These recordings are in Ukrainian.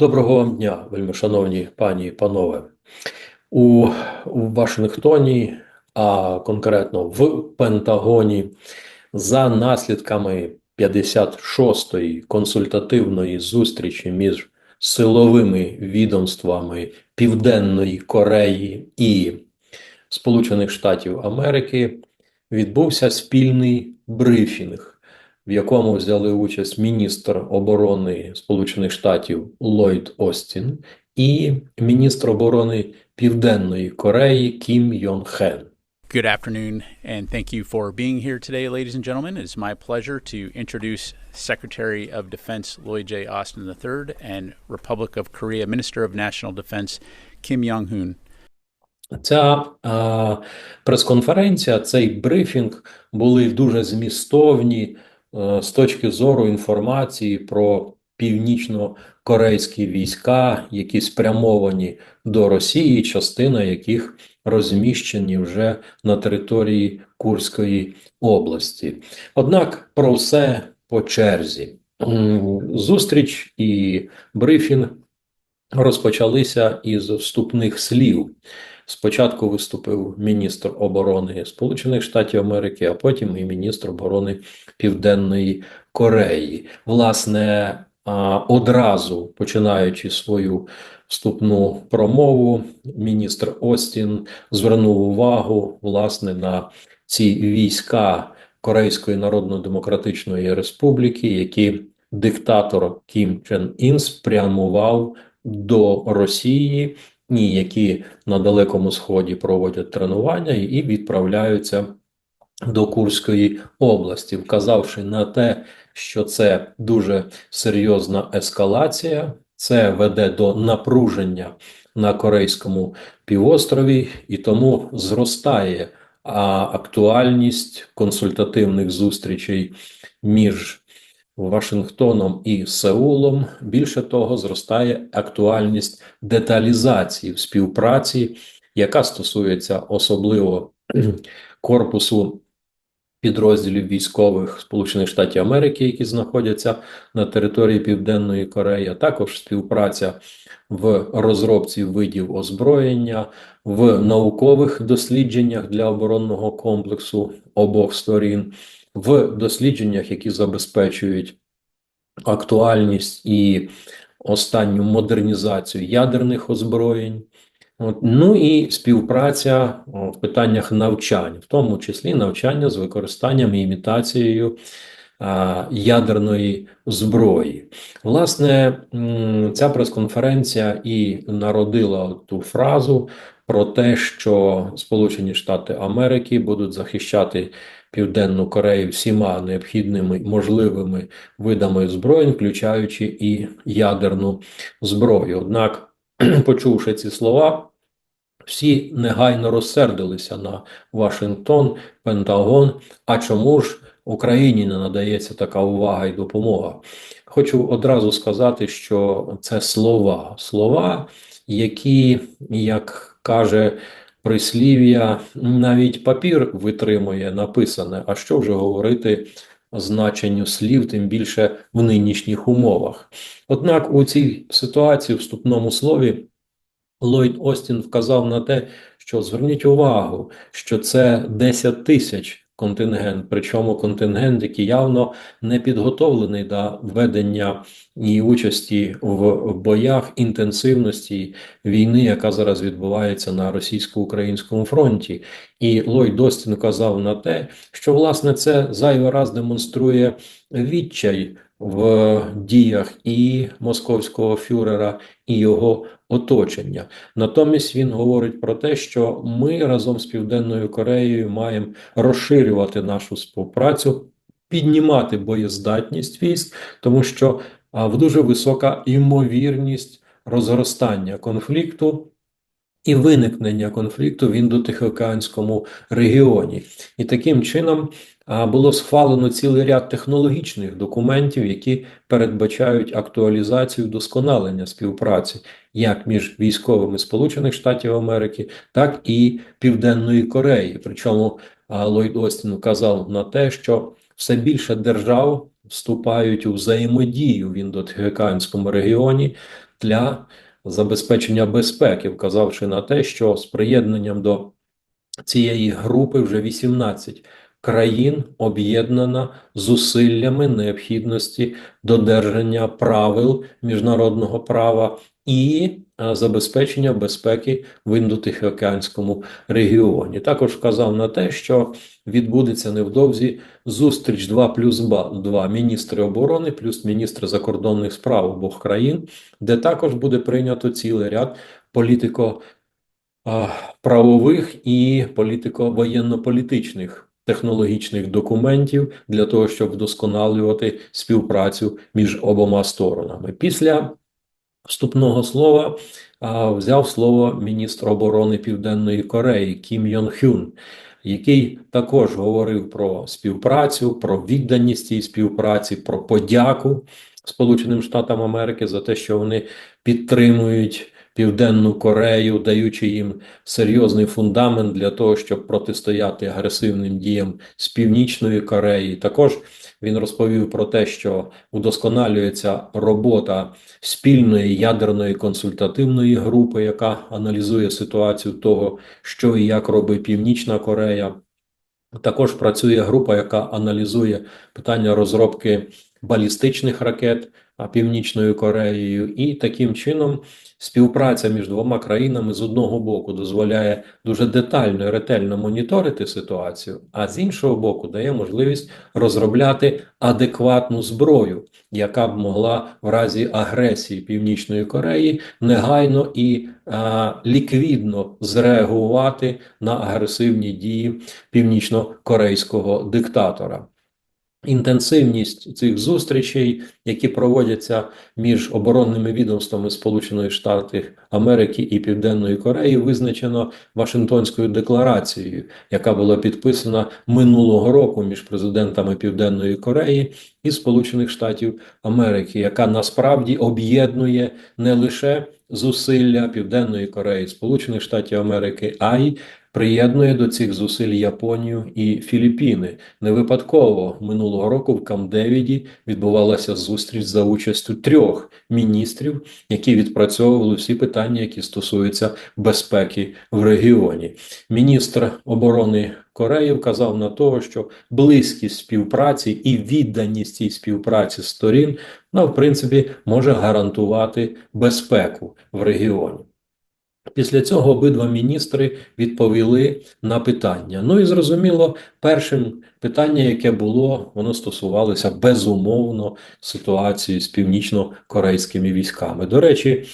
Доброго вам дня, вельмишановні пані і панове. У, у Вашингтоні, а конкретно в Пентагоні, за наслідками 56-ї консультативної зустрічі між силовими відомствами Південної Кореї і Сполучених Штатів Америки відбувся спільний брифінг в якому взяли участь міністр оборони Сполучених Штатів Ллойд Остін і міністр оборони Південної Кореї Кім Йон Хен. Good afternoon, and thank you for being here today, ladies and gentlemen. It's my pleasure to introduce Secretary of Defense Lloyd J. Austin III and Republic of Korea Minister of National Defense Kim Yong-hoon. Ця а, прес-конференція, цей брифінг були дуже змістовні е, з точки зору інформації про північно-корейські війська, які спрямовані до Росії, частина яких розміщені вже на території Курської області. Однак про все по черзі. Зустріч і брифінг розпочалися із вступних слів. Спочатку виступив міністр оборони Сполучених Штатів Америки, а потім і міністр оборони Південної Кореї. Власне, одразу починаючи свою вступну промову, міністр Остін звернув увагу власне на ці війська Корейської Народно-Демократичної Республіки, які диктатор Кім Чен Ін спрямував до Росії, які на Далекому Сході проводять тренування і відправляються до Курської області, вказавши на те, що це дуже серйозна ескалація, це веде до напруження на Корейському півострові, і тому зростає актуальність консультативних зустрічей між Вашингтоном і Сеулом. Більше того, зростає актуальність деталізації в співпраці, яка стосується особливо корпусу підрозділів військових Сполучених Штатів Америки, які знаходяться на території Південної Кореї, а також співпраця в розробці видів озброєння, в наукових дослідженнях для оборонного комплексу обох сторін, в дослідженнях, які забезпечують актуальність і останню модернізацію ядерних озброєнь. От, ну і співпраця в питаннях навчань, в тому числі навчання з використанням і імітацією а, ядерної зброї. Власне, ця прес-конференція і народила ту фразу про те, що Сполучені Штати Америки будуть захищати Південну Корею всіма необхідними можливими видами озброєнь, включаючи і ядерну зброю. Однак, почувши ці слова, всі негайно розсердилися на Вашингтон, Пентагон. А чому ж Україні не надається така увага і допомога? Хочу одразу сказати, що це слова, слова, які, як каже прислів'я, навіть папір витримує написане. А що вже говорити значенню слів, тим більше в нинішніх умовах. Однак у цій ситуації, в вступному слові, Ллойд Остін вказав на те, що зверніть увагу, що це 10 тисяч контингент, причому контингент, який явно не підготовлений до ведення і участі в боях інтенсивності війни, яка зараз відбувається на російсько-українському фронті. І Ллойд Остін казав на те, що власне це зайвий раз демонструє відчай в діях і московського фюрера, і його оточення. Натомість він говорить про те, що ми разом з Південною Кореєю маємо розширювати нашу співпрацю, піднімати боєздатність військ, тому що в дуже висока імовірність розростання конфлікту. І виникнення конфлікту в індотихоокеанському регіоні, і таким чином було схвалено цілий ряд технологічних документів, які передбачають актуалізацію вдосконалення співпраці як між військовими Сполучених Штатів Америки, так і Південної Кореї. Причому Ллойд Остін вказав на те, що все більше держав вступають у взаємодію в індотихоокеанському регіоні для забезпечення безпеки, вказавши на те, що з приєднанням до цієї групи вже 18 країн об'єднана зусиллями необхідності додержання правил міжнародного права і е, забезпечення безпеки в індотихоокеанському регіоні. Також вказав на те, що відбудеться невдовзі зустріч 2 плюс 2 міністри оборони плюс міністри закордонних справ обох країн, де також буде прийнято цілий ряд політико. Правових і політико-воєнно-політичних технологічних документів для того, щоб вдосконалювати співпрацю між обома сторонами. Після вступного слова а, взяв слово міністр оборони Південної Кореї Кім Йон Хюн, який також говорив про співпрацю, про відданість цій співпраці, про подяку Сполученим Штатам Америки за те, що вони підтримують Південну Корею, даючи їм серйозний фундамент для того, щоб протистояти агресивним діям з Північної Кореї. Також він розповів про те, що удосконалюється робота спільної ядерної консультативної групи, яка аналізує ситуацію того, що і як робить Північна Корея. Також працює група, яка аналізує питання розробки балістичних ракет Північною Кореєю, і таким чином співпраця між двома країнами з одного боку дозволяє дуже детально і ретельно моніторити ситуацію, а з іншого боку дає можливість розробляти адекватну зброю, яка б могла в разі агресії Північної Кореї негайно і а, ліквідно зреагувати на агресивні дії північно-корейського диктатора. Інтенсивність цих зустрічей, які проводяться між оборонними відомствами Сполучених Штатів Америки і Південної Кореї, визначено Вашингтонською декларацією, яка була підписана минулого року між президентами Південної Кореї і Сполучених Штатів Америки, яка насправді об'єднує не лише зусилля Південної Кореї, Сполучених Штатів Америки, а й приєднує до цих зусиль Японію і Філіппіни. Не випадково минулого року в Камп-Девіді відбувалася зустріч за участю трьох міністрів, які відпрацьовували всі питання, які стосуються безпеки в регіоні. Міністр оборони Кореї вказав на того, що близькість співпраці і відданість цій співпраці сторін, ну, в принципі, може гарантувати безпеку в регіоні. Після цього обидва міністри відповіли на питання. Ну і зрозуміло, першим питання, яке було, воно стосувалося безумовно ситуації з північно-корейськими військами. До речі,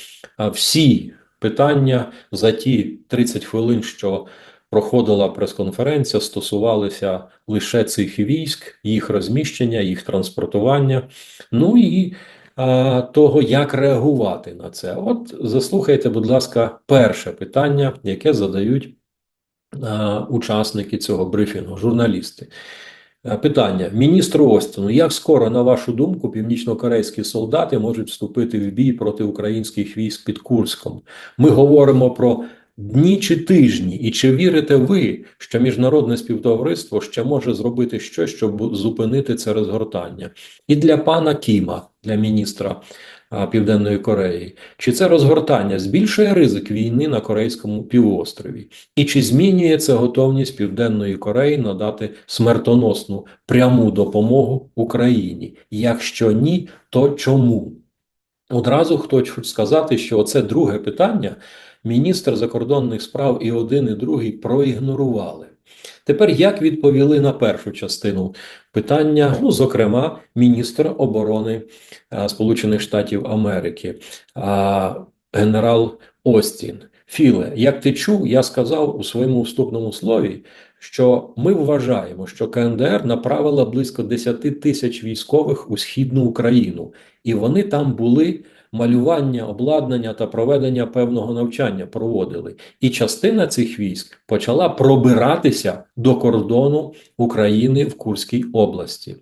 всі питання за ті 30 хвилин, що проходила прес-конференція, стосувалися лише цих військ, їх розміщення, їх транспортування. Ну і того, як реагувати на це. От заслухайте, будь ласка, перше питання, яке задають учасники цього брифінгу, журналісти. Питання міністру Остіну: як скоро, на вашу думку, північнокорейські солдати можуть вступити в бій проти українських військ під Курском? Ми говоримо про дні чи тижні, і чи вірите ви, що міжнародне співтовариство ще може зробити щось, щоб зупинити це розгортання? І для пана Кіма, для міністра Південної Кореї, чи це розгортання збільшує ризик війни на Корейському півострові? І чи змінює це готовність Південної Кореї надати смертоносну пряму допомогу Україні? Якщо ні, то чому? Одразу хочу сказати, що це друге питання міністр закордонних справ і один, і другий проігнорували. Тепер як відповіли на першу частину питання, ну, зокрема, міністр оборони Сполучених Штатів Америки, генерал Остін. Філе, як ти чув, я сказав у своєму вступному слові, що ми вважаємо, що КНДР направила близько 10 тисяч військових у східну Україну, і вони там були малювання, обладнання та проведення певного навчання проводили. І частина цих військ почала пробиратися до кордону України в Курській області.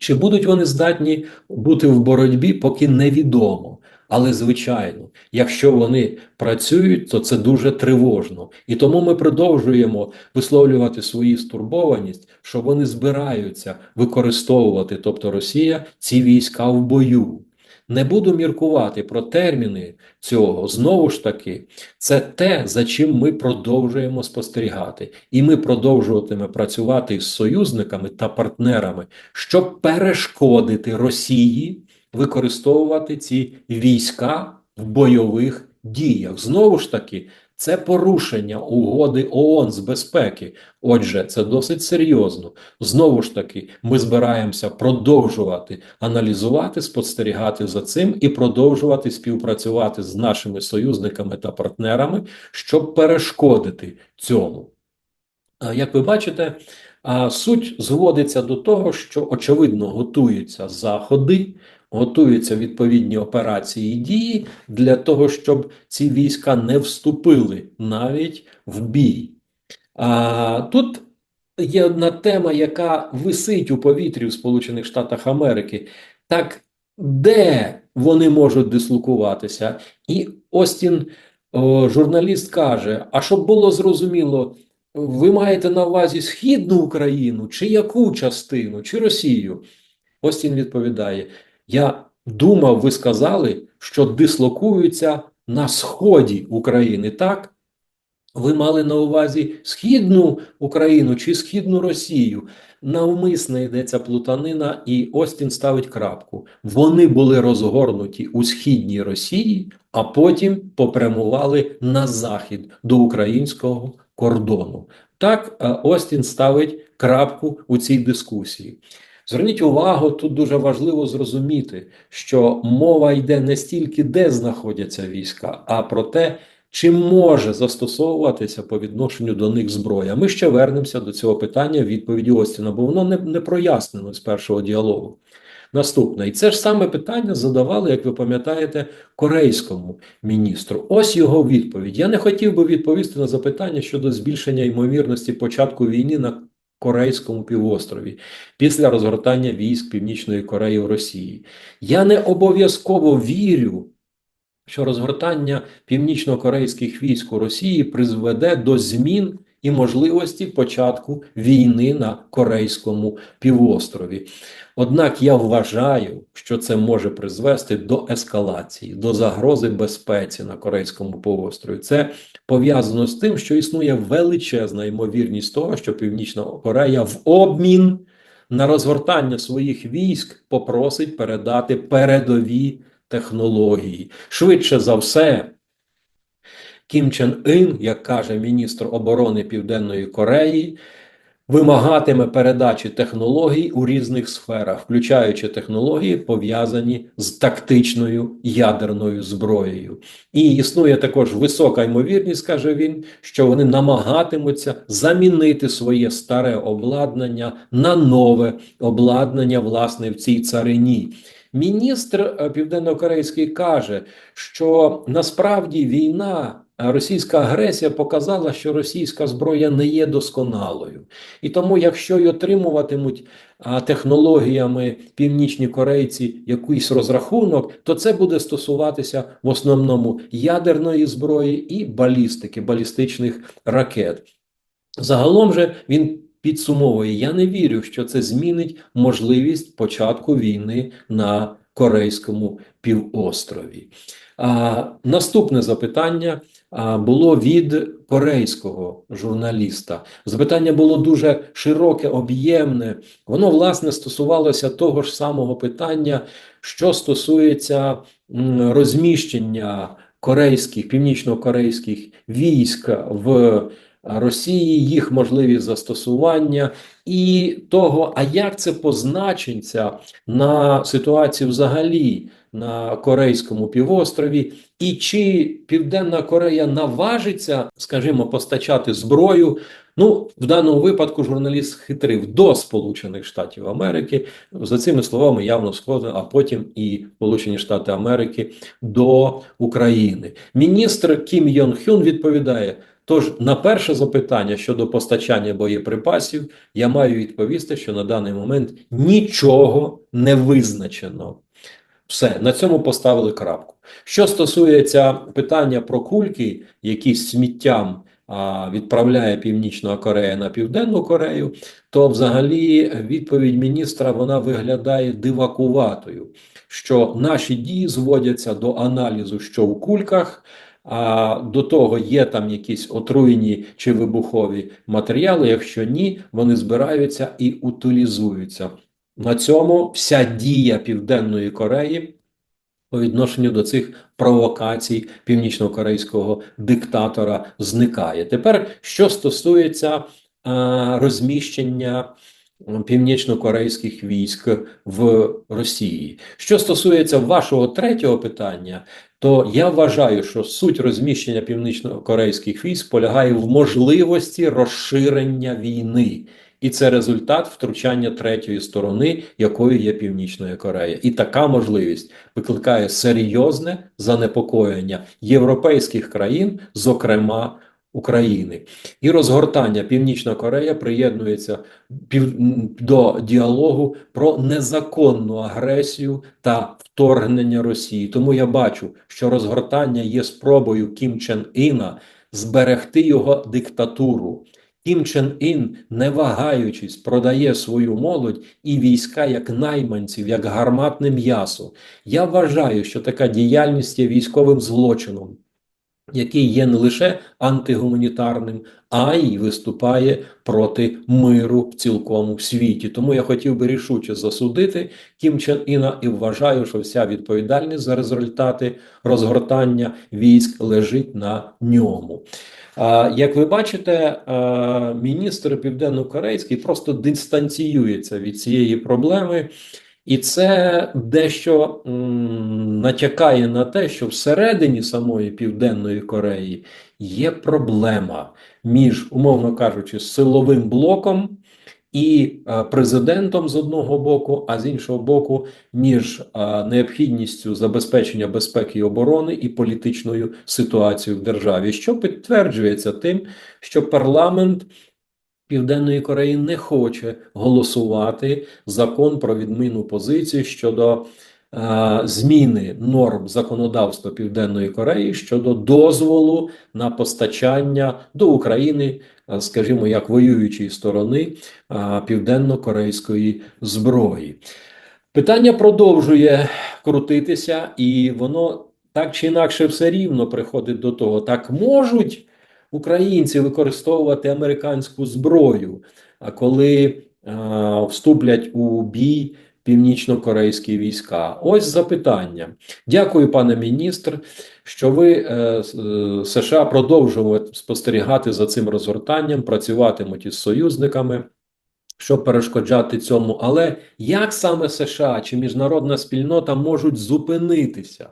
Чи будуть вони здатні бути в боротьбі, поки невідомо. Але, звичайно, якщо вони працюють, то це дуже тривожно. І тому ми продовжуємо висловлювати свою стурбованість, що вони збираються використовувати, тобто Росія, ці війська в бою. Не буду міркувати про терміни цього. Знову ж таки, це те, за чим ми продовжуємо спостерігати. І ми продовжуватиме працювати з союзниками та партнерами, щоб перешкодити Росії використовувати ці війська в бойових діях. Знову ж таки, це порушення угоди ООН з безпеки. Отже, це досить серйозно. Знову ж таки, ми збираємося продовжувати аналізувати, спостерігати за цим і продовжувати співпрацювати з нашими союзниками та партнерами, щоб перешкодити цьому. Як ви бачите, суть зводиться до того, що очевидно готуються заходи, готуються відповідні операції і дії для того, щоб ці війська не вступили навіть в бій. А, тут є одна тема, яка висить у повітрі в Сполучених Штатах Америки. Так, де вони можуть дислокуватися? І Остін, о, журналіст, каже: а щоб було зрозуміло, ви маєте на увазі Східну Україну, чи яку частину, чи Росію? Остін відповідає: Я думав, ви сказали, що дислокуються на сході України, так? Ви мали на увазі Східну Україну чи Східну Росію? Навмисно йдеться плутанина, і Остін ставить крапку. Вони були розгорнуті у Східній Росії, а потім попрямували на захід до українського кордону. Так е, Остін ставить крапку у цій дискусії. Зверніть увагу, тут дуже важливо зрозуміти, що мова йде не стільки де знаходяться війська, а про те, чи може застосовуватися по відношенню до них зброя. Ми ще вернемося до цього питання в відповіді Остіна, бо воно не, не прояснено з першого діалогу. Наступне, і це ж саме питання задавали, як ви пам'ятаєте, корейському міністру. Ось його відповідь. Я не хотів би відповісти на запитання щодо збільшення ймовірності початку війни на Корейському півострові після розгортання військ Північної Кореї в Росії. Я не обов'язково вірю, що розгортання північно-корейських військ у Росії призведе до змін і можливості початку війни на Корейському півострові. Однак я вважаю, що це може призвести до ескалації, до загрози безпеці на Корейському півострові. Це пов'язано з тим, що існує величезна ймовірність того, що Північна Корея в обмін на розгортання своїх військ попросить передати передові технології. Швидше за все, Кім Чен Ін, як каже міністр оборони Південної Кореї, вимагатиме передачі технологій у різних сферах, включаючи технології, пов'язані з тактичною ядерною зброєю. І існує також висока ймовірність, каже він, що вони намагатимуться замінити своє старе обладнання на нове обладнання, власне, в цій царині. Міністр е, південнокорейський каже, що насправді війна. е, Російська агресія показала, що російська зброя не є досконалою, і тому, якщо й отримуватимуть технологіями північні корейці якийсь розрахунок, то це буде стосуватися в основному ядерної зброї і балістики, балістичних ракет. Загалом же він підсумовує: я не вірю, що це змінить можливість початку війни на Корейському півострові. А, наступне запитання а, було від корейського журналіста. Запитання було дуже широке, об'ємне. Воно, власне, стосувалося того ж самого питання, що стосується розміщення корейських, північно-корейських військ в Росії, їх можливість застосування і того, а як це позначиться на ситуацію взагалі на Корейському півострові, і чи Південна Корея наважиться, скажімо, постачати зброю. Ну, в даному випадку журналіст хитрив до Сполучених Штатів Америки. За цими словами явно сходить, а потім і Сполучені Штати Америки до України. Міністр Кім Йон Хюн відповідає. Тож на перше запитання щодо постачання боєприпасів я маю відповісти, що на даний момент нічого не визначено. Все, на цьому поставили крапку. Що стосується питання про кульки, які сміттям а, відправляє Північна Корея на Південну Корею, то взагалі відповідь міністра вона виглядає дивакуватою, що наші дії зводяться до аналізу, що в кульках. А до того є там якісь отруєні чи вибухові матеріали. Якщо ні, вони збираються і утилізуються. На цьому вся дія Південної Кореї по відношенню до цих провокацій північно-корейського диктатора зникає. Тепер, що стосується а, розміщення м, північно-корейських військ в Росії. Що стосується вашого третього питання, то я вважаю, що суть розміщення північно-корейських військ полягає в можливості розширення війни. І це результат втручання третьої сторони, якою є Північна Корея. І така можливість викликає серйозне занепокоєння європейських країн, зокрема України. І розгортання Північна Корея приєднується до діалогу про незаконну агресію та вторгнення Росії. Тому я бачу, що розгортання є спробою Кім Чен Іна зберегти його диктатуру. Кім Чен Ін, не вагаючись, продає свою молодь і війська як найманців, як гарматне м'ясо. Я вважаю, що така діяльність є військовим злочином, який є не лише антигуманітарним, а й виступає проти миру в цілкому світі. Тому я хотів би рішуче засудити Кім Чен Іна і вважаю, що вся відповідальність за результати розгортання військ лежить на ньому. Як ви бачите, міністр південно-корейський просто дистанціюється від цієї проблеми, і це дещо натякає на те, що всередині самої Південної Кореї є проблема між, умовно кажучи, силовим блоком і а, президентом з одного боку, а з іншого боку, між а, необхідністю забезпечення безпеки і оборони і політичною ситуацією в державі, що підтверджується тим, що парламент Південної Кореї не хоче голосувати закон про відміну позиції щодо е, зміни норм законодавства Південної Кореї щодо дозволу на постачання до України, е, скажімо, як воюючої сторони е, південно-корейської зброї. Питання продовжує крутитися, і воно так чи інакше все рівно приходить до того. Так можуть українці використовувати американську зброю, а коли е, вступлять у бій північно-корейські війська? Ось запитання. Дякую, пане міністр, що ви е, е, США продовжують спостерігати за цим розгортанням, працюватимуть із союзниками щоб перешкоджати цьому. Але як саме США чи міжнародна спільнота можуть зупинитися?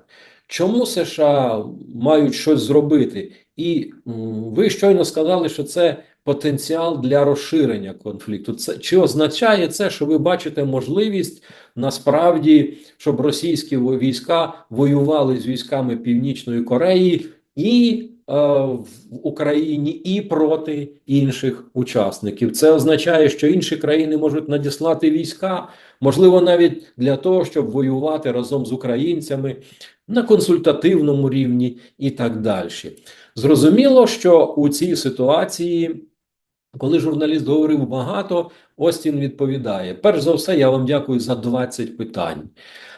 Чому США мають щось зробити? І ви щойно сказали, що це потенціал для розширення конфлікту. Це чи означає це, що ви бачите можливість насправді, щоб російські війська воювали з військами Північної Кореї і е, в Україні, і проти інших учасників? Це означає, що інші країни можуть надіслати війська, можливо, навіть для того, щоб воювати разом з українцями на консультативному рівні і так далі. Зрозуміло, що у цій ситуації, коли журналіст говорив багато, Остін відповідає: перш за все, я вам дякую за 20 питань.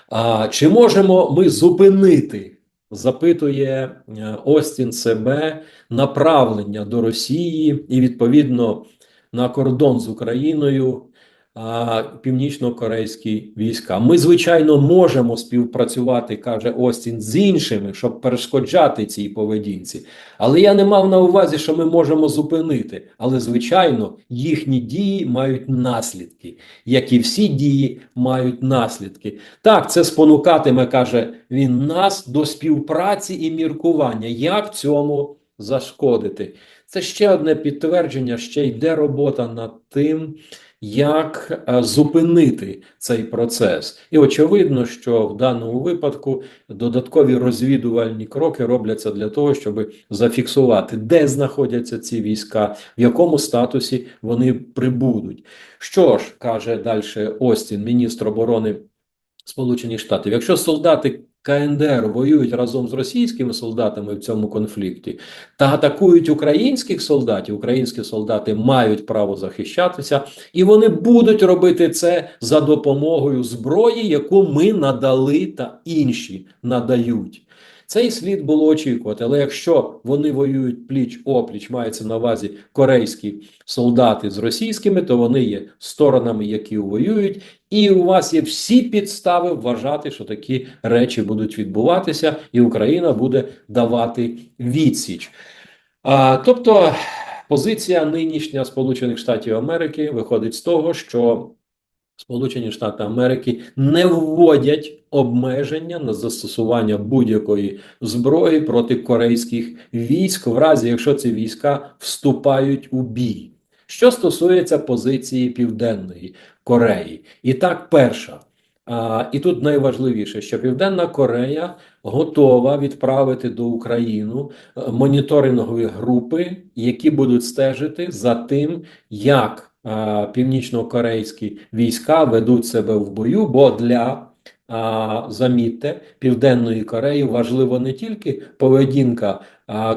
А чи можемо ми зупинити? Запитує е, Остін себе направлення до Росії і відповідно на кордон з Україною північно-корейські війська. Ми, звичайно, можемо співпрацювати, каже Остін, з іншими, щоб перешкоджати цій поведінці. Але я не мав на увазі, що ми можемо зупинити. Але, звичайно, їхні дії мають наслідки, як і всі дії мають наслідки. Так, це спонукатиме, каже він, нас до співпраці і міркування. Як цьому зашкодити? Це ще одне підтвердження, ще йде робота над тим, як е, зупинити цей процес. І очевидно, що в даному випадку додаткові розвідувальні кроки робляться для того, щоб зафіксувати, де знаходяться ці війська, в якому статусі вони прибудуть. Що ж, каже далі Остін, міністр оборони Сполучених Штатів. Якщо солдати КНДР воюють разом з російськими солдатами в цьому конфлікті та атакують українських солдатів, українські солдати мають право захищатися, і вони будуть робити це за допомогою зброї, яку ми надали, та інші надають. Цей слід було очікувати, але якщо вони воюють пліч опліч, мається на увазі корейські солдати з російськими, то вони є сторонами, які воюють, і у вас є всі підстави вважати, що такі речі будуть відбуватися, і Україна буде давати відсіч. А, тобто позиція нинішня Сполучених Штатів Америки виходить з того, що Сполучені Штати Америки не вводять обмеження на застосування будь-якої зброї проти корейських військ, в разі якщо ці війська вступають у бій. Що стосується позиції Південної Кореї, і так, перша. А, і тут найважливіше, що Південна Корея готова відправити до України е, моніторингові групи, які будуть стежити за тим, як північно-корейські війська ведуть себе в бою, бо для а, замітьте, Південної Кореї важливо не тільки поведінка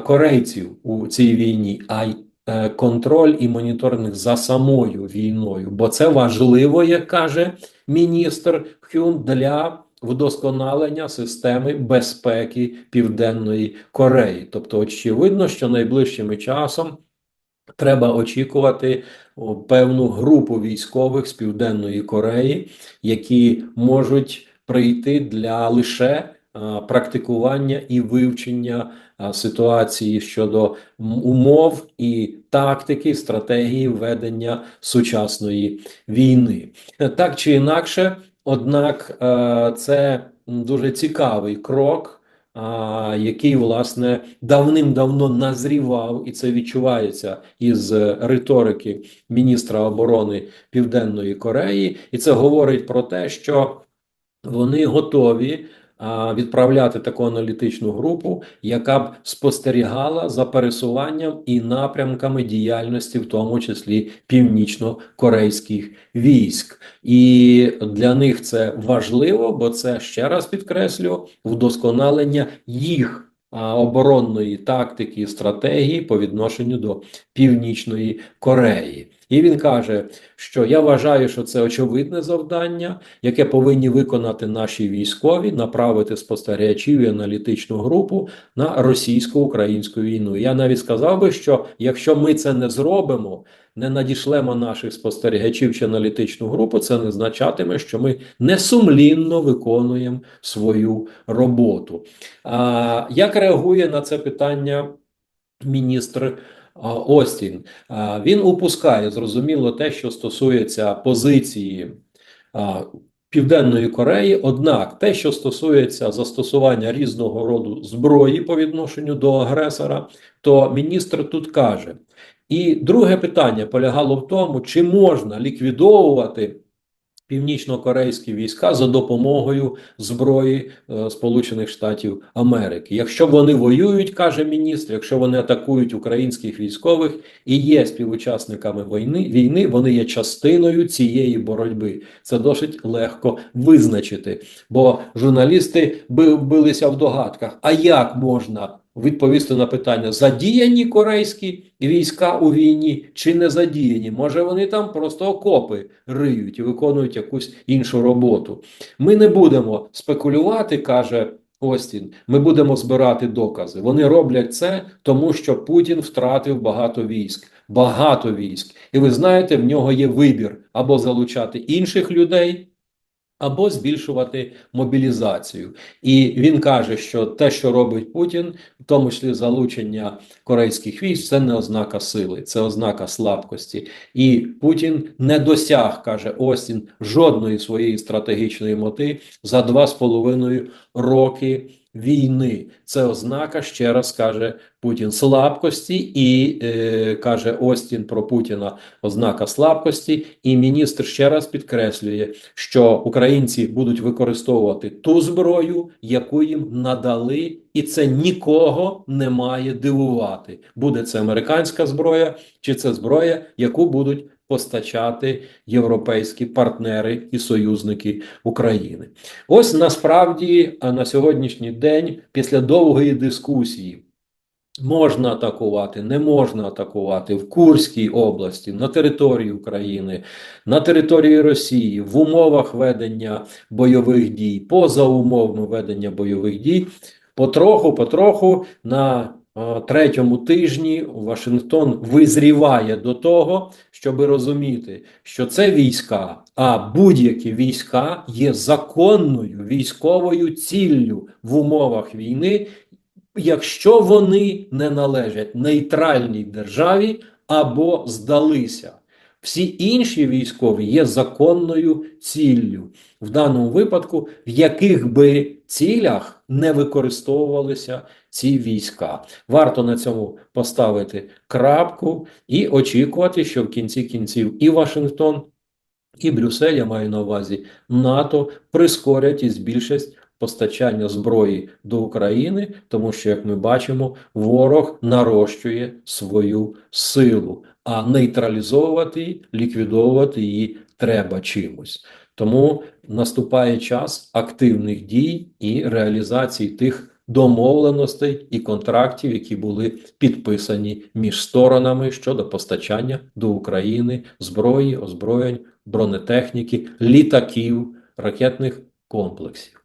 корейців у цій війні, а й е, контроль і моніторинг за самою війною, бо це важливо, як каже міністр Хюн, для вдосконалення системи безпеки Південної Кореї. Тобто, очевидно, що найближчим часом треба очікувати певну групу військових з Південної Кореї, які можуть прийти для лише практикування і вивчення ситуації щодо умов і тактики, стратегії ведення сучасної війни. Так чи інакше, однак е, це дуже цікавий крок. Який власне давним-давно назрівав, і це відчувається із риторики міністра оборони Південної Кореї, і це говорить про те, що вони готові відправляти таку аналітичну групу, яка б спостерігала за пересуванням і напрямками діяльності, в тому числі північно-корейських військ. І для них це важливо, бо це ще раз підкреслю вдосконалення їх. Оборонної тактики і стратегії по відношенню до Північної Кореї, і він каже, що я вважаю, що це очевидне завдання, яке повинні виконати наші військові, направити спостерігачів і аналітичну групу на російсько-українську війну. Я навіть сказав би, що якщо ми це не зробимо, не надішлемо наших спостерігачів чи аналітичну групу, це не означатиме, що ми несумлінно виконуємо свою роботу. А, як реагує на це питання міністр? Остін. Він упускає зрозуміло те, що стосується позиції Південної Кореї. Однак, те, що стосується застосування різного роду зброї по відношенню до агресора, то міністр тут каже. І друге питання полягало в тому, чи можна ліквідовувати північно-корейські війська за допомогою зброї е, Сполучених Штатів Америки. Якщо вони воюють, каже міністр, якщо вони атакують українських військових і є співучасниками війни, війни, вони є частиною цієї боротьби. Це досить легко визначити, бо журналісти билися в догадках. А як можна відповісти на питання: задіяні корейські війська у війні чи не задіяні? Може, вони там просто окопи риють і виконують якусь іншу роботу. Ми не будемо спекулювати, каже. Остін, ми будемо збирати докази. Вони роблять це, тому що Путін втратив багато військ, багато військ. І ви знаєте, в нього є вибір або залучати інших людей, або збільшувати мобілізацію. І він каже, що те, що робить Путін, в тому числі залучення корейських військ, це не ознака сили, це ознака слабкості. І Путін не досяг, каже Остін, жодної своєї стратегічної мети за два з половиною роки війни. Це ознака, ще раз каже Путін, слабкості, і е, каже Остін про Путіна ознака слабкості. І міністр ще раз підкреслює, що українці будуть використовувати ту зброю, яку їм надали, і це нікого не має дивувати. Буде це американська зброя, чи це зброя, яку будуть постачати європейські партнери і союзники України. Ось насправді на сьогоднішній день, після довгої дискусії, можна атакувати, не можна атакувати в Курській області, на території України, на території Росії, в умовах ведення бойових дій, поза умовами ведення бойових дій. Потроху, потроху на третьому тижні Вашингтон визріває до того, щоб розуміти, що це війська, а будь-які війська є законною військовою ціллю в умовах війни, якщо вони не належать нейтральній державі або здалися. Всі інші військові є законною ціллю в даному випадку, в яких би цілях не використовувалися ці війська. Варто на цьому поставити крапку і очікувати, що в кінці кінців і Вашингтон, і Брюссель, я маю на увазі НАТО, прискорять і збільшать постачання зброї до України, тому що, як ми бачимо, ворог нарощує свою силу, а нейтралізовувати, ліквідовувати її треба чимось. Тому наступає час активних дій і реалізації тих домовленостей і контрактів, які були підписані між сторонами щодо постачання до України зброї, озброєнь, бронетехніки, літаків, ракетних комплексів.